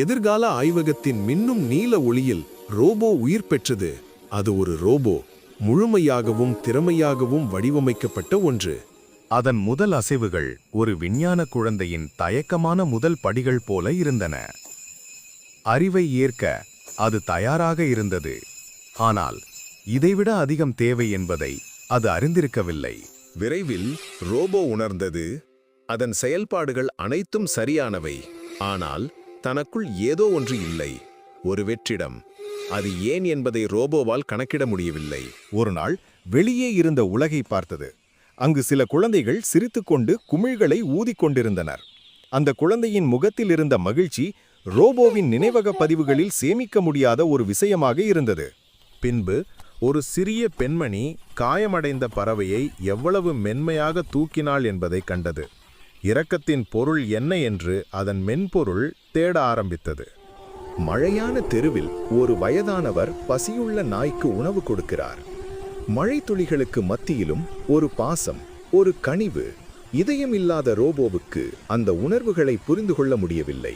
எதிர்கால ஆய்வகத்தின் மின்னும் நீல ஒளியில் ரோபோ உயிர் பெற்றது. அது ஒரு ரோபோ முழுமையாகவும் திறமையாகவும் வடிவமைக்கப்பட்ட ஒன்று. அதன் முதல் அசைவுகள் ஒரு விஞ்ஞான குழந்தையின் தயக்கமான முதல் படிகள் போல இருந்தன. அறிவை ஏற்க அது தயாராக இருந்தது. ஆனால் இதைவிட அதிகம் தேவை என்பதை அது அறிந்திருக்கவில்லை. விரைவில் ரோபோ உணர்ந்தது அதன் செயல்பாடுகள் அனைத்தும் சரியானவை. ஆனால் தனக்குள் ஏதோ ஒன்று இல்லை. ஒரு வெற்றிடம். அது ஏன் என்பதை ரோபோவால் கணக்கிட முடியவில்லை. ஒரு நாள் வெளியே இருந்த உலகை பார்த்தது. அங்கு சில குழந்தைகள் சிரித்துக்கொண்டு குமிழ்களை ஊதிக்கொண்டிருந்தனர் அந்த குழந்தையின் முகத்தில் இருந்த மகிழ்ச்சி ரோபோவின் நினைவக பதிவுகளில் சேமிக்க முடியாத ஒரு விஷயமாக இருந்தது. பின்பு ஒரு சிறிய பெண்மணி காயமடைந்த பறவையை எவ்வளவு மென்மையாக தூக்கினாள் என்பதை கண்டது. இரக்கத்தின் பொருள் என்ன என்று அதன் மென்பொருள் தேட ஆரம்பித்தது. மழையான தெருவில் ஒரு வயதானவர் பசியுள்ள நாய்க்கு உணவு கொடுக்கிறார். மழை துளிகளுக்கு மத்தியிலும் ஒரு பாசம் ஒரு கனிவு இதயம் இல்லாத ரோபோவுக்கு அந்த உணர்வுகளை புரிந்து கொள்ள முடியவில்லை.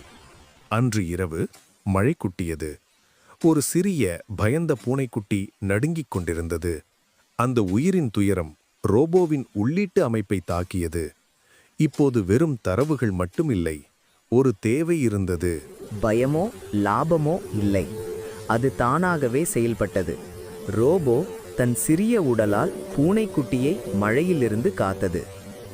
அன்று இரவு மழை குட்டியது. ஒரு சிறிய பயந்த பூனைக்குட்டி நடுங்கிக் கொண்டிருந்தது. அந்த உயிரின் துயரம் ரோபோவின் உள்ளீட்டு அமைப்பை தாக்கியது. இப்போது வெறும் தரவுகள் மட்டுமில்லை ஒரு தேவை இருந்தது. பயமோ லாபமோ இல்லை. அது தானாகவே செயல்பட்டது. ரோபோ தன் சிறிய உடலால் பூனைக்குட்டியை மழையிலிருந்து காத்தது.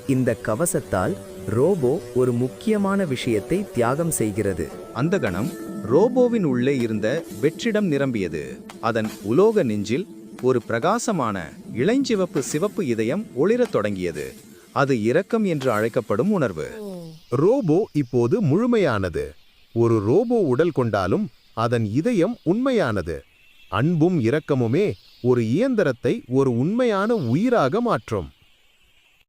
இந்த கவசத்தால் ரோபோ ஒரு முக்கியமான விஷயத்தை தியாகம் செய்கிறது. அந்த கணம் ரோபோவின் உள்ளே இருந்த வெற்றிடம் நிரம்பியது. அதன் உலோக நெஞ்சில் ஒரு பிரகாசமான இளஞ்சிவப்பு சிவப்பு இதயம் ஒளிரத் தொடங்கியது. அது இரக்கம் என்று அழைக்கப்படும் உணர்வு. ரோபோ இப்போது முழுமையானது. ஒரு ரோபோ உடல் கொண்டாலும் அதன் இதயம் உண்மையானது. அன்பும் இரக்கமுமே ஒரு இயந்திரத்தை ஒரு உண்மையான உயிராக மாற்றும்.